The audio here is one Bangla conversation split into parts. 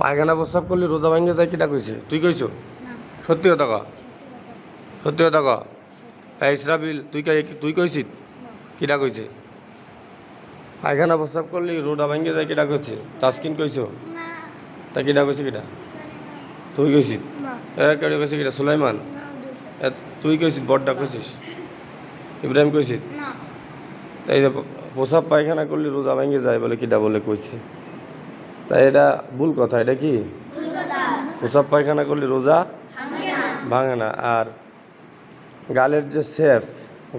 পায়খানা প্রস্রাব করলে রোজা ভাঙে যায় কিটা কইছে? তুই কইছো? না। সত্যি কথা ক সত্যি কথা। ক এই ইসরাবিল তুই কে তুই কইছিস? কিটা কইছে? পায়খানা প্রস্রাব করলে রোজা ভাঙে যায় কিটা কইছে? তাসকিন কইছো? না। তা কিটা কইছে কিটা? তুই কইছিস? না। এ কেডে কইছে কিটা? সুলাইমান? তুই কইছিস বড়টা কইছিস? ইব্রাহিম কইছিস? না। তাই প্রসাব পায়খানা করলে রোজা ভেঙে যায় বলে কিটা বলে কইছে? তাই এটা ভুল কথা, এটা কি? প্রসাব পায়খানা করলে রোজা ভাঙে না। আর গালের যে সেফ,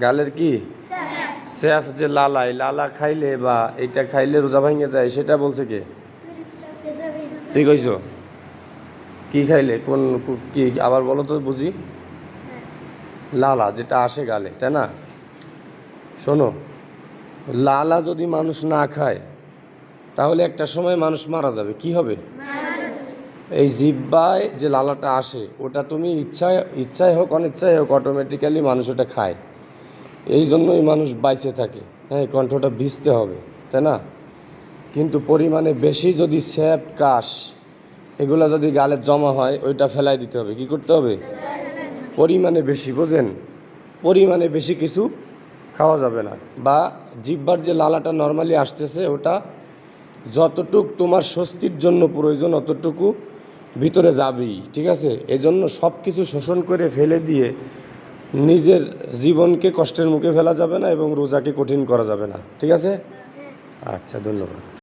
গালের কি? সেফ যে লালাই লালা খাইলে বা এটা খাইলে রোজা ভাঙে যায়, সেটা বলছে কে? তুই কইছ? কি খাইলে? কোন কি, আবার বলো তো বুঝি। লালা যেটা আসে গালে, তাই না? শোনো, লালা যদি মানুষ না খায় তাহলে একটা সময় মানুষ মারা যাবে, কি হবে? এই জিব্বায় যে লালাটা আসে, ওটা তুমি ইচ্ছায় ইচ্ছায় হোক, অনিচ্ছায় হোক অটোমেটিক্যালি মানুষ ওটা খায়। এই জন্যই মানুষ বাইচে থাকে। হ্যাঁ কণ্ঠটা ভিজতে হবে, তাই না? কিন্তু পরিমাণে বেশি যদি স্যাপ, কাশ, এগুলো যদি গালে জমা হয়, ওইটা ফেলাই দিতে হবে। কি করতে হবে? পরিমাণে বেশি, বোঝেন? পরিমাণে বেশি কিছু খাওয়া যাবে না। বা জিব্বার যে লালাটা নর্মালি আসতেছে, ওটা যতটুক তোমার স্বস্তির জন্য প্রয়োজন, অতটুকু ভিতরে যাবেই, ঠিক আছে? এজন্য সব কিছু শোষণ করে ফেলে দিয়ে নিজের জীবনকে কষ্টের মুখে ফেলা যাবে না এবং রোজাকে কঠিন করা যাবে না, ঠিক আছে? আচ্ছা ধন্যবাদ।